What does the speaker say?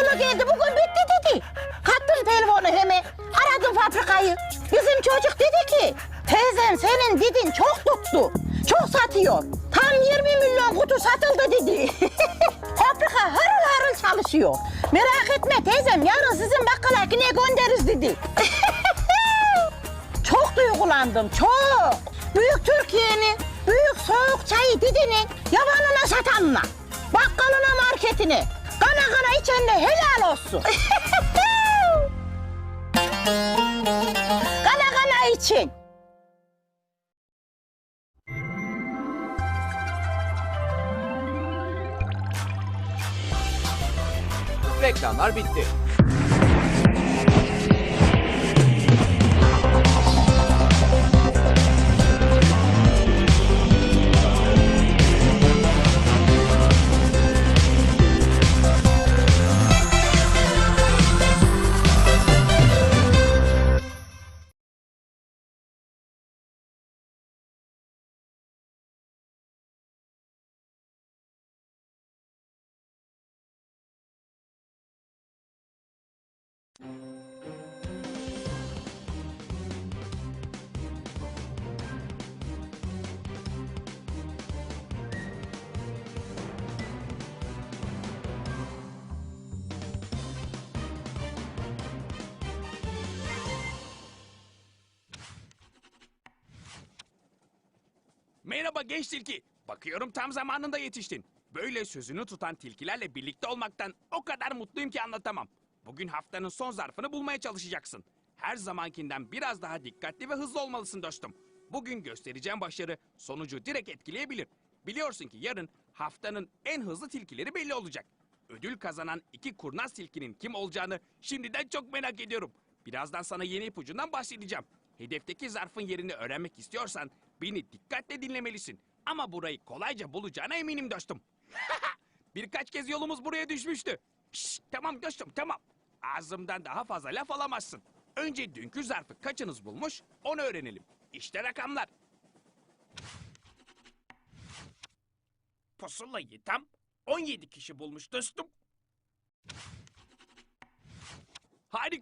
oğlu geldi bugün bitti dedi. Kattım telefonu hemen. Aradım fabrikayı. Bizim çocuk dedi ki teyzem senin didin çok tuttu. Çok satıyor. Tam 20 milyon kutu satıldı dedi. Fabrika harıl harıl çalışıyor. Merak etme teyzem yarın sizin bakkala yine göndeririz dedi. çok duygulandım çok. Büyük Türkiye'nin büyük soğuk çayı didinin yabanına satanına. Bakkalına marketine. Kana kana içenle helal olsun. kana kana için. Reklamlar bitti. Merhaba genç tilki. Bakıyorum tam zamanında yetiştin. Böyle sözünü tutan tilkilerle birlikte olmaktan o kadar mutluyum ki anlatamam. Bugün haftanın son zarfını bulmaya çalışacaksın. Her zamankinden biraz daha dikkatli ve hızlı olmalısın dostum. Bugün göstereceğim başarı sonucu direkt etkileyebilir. Biliyorsun ki yarın haftanın en hızlı tilkileri belli olacak. Ödül kazanan iki kurnaz tilkinin kim olacağını şimdiden çok merak ediyorum. Birazdan sana yeni ipucundan bahsedeceğim. Hedefteki zarfın yerini öğrenmek istiyorsan beni dikkatle dinlemelisin. Ama burayı kolayca bulacağına eminim dostum. Birkaç kez yolumuz buraya düşmüştü. Şşş, tamam dostum tamam. Ağzımdan daha fazla laf alamazsın. Önce dünkü zarfı kaçınız bulmuş onu öğrenelim. İşte rakamlar. Pusulayı tam 17 kişi bulmuş dostum. Harika.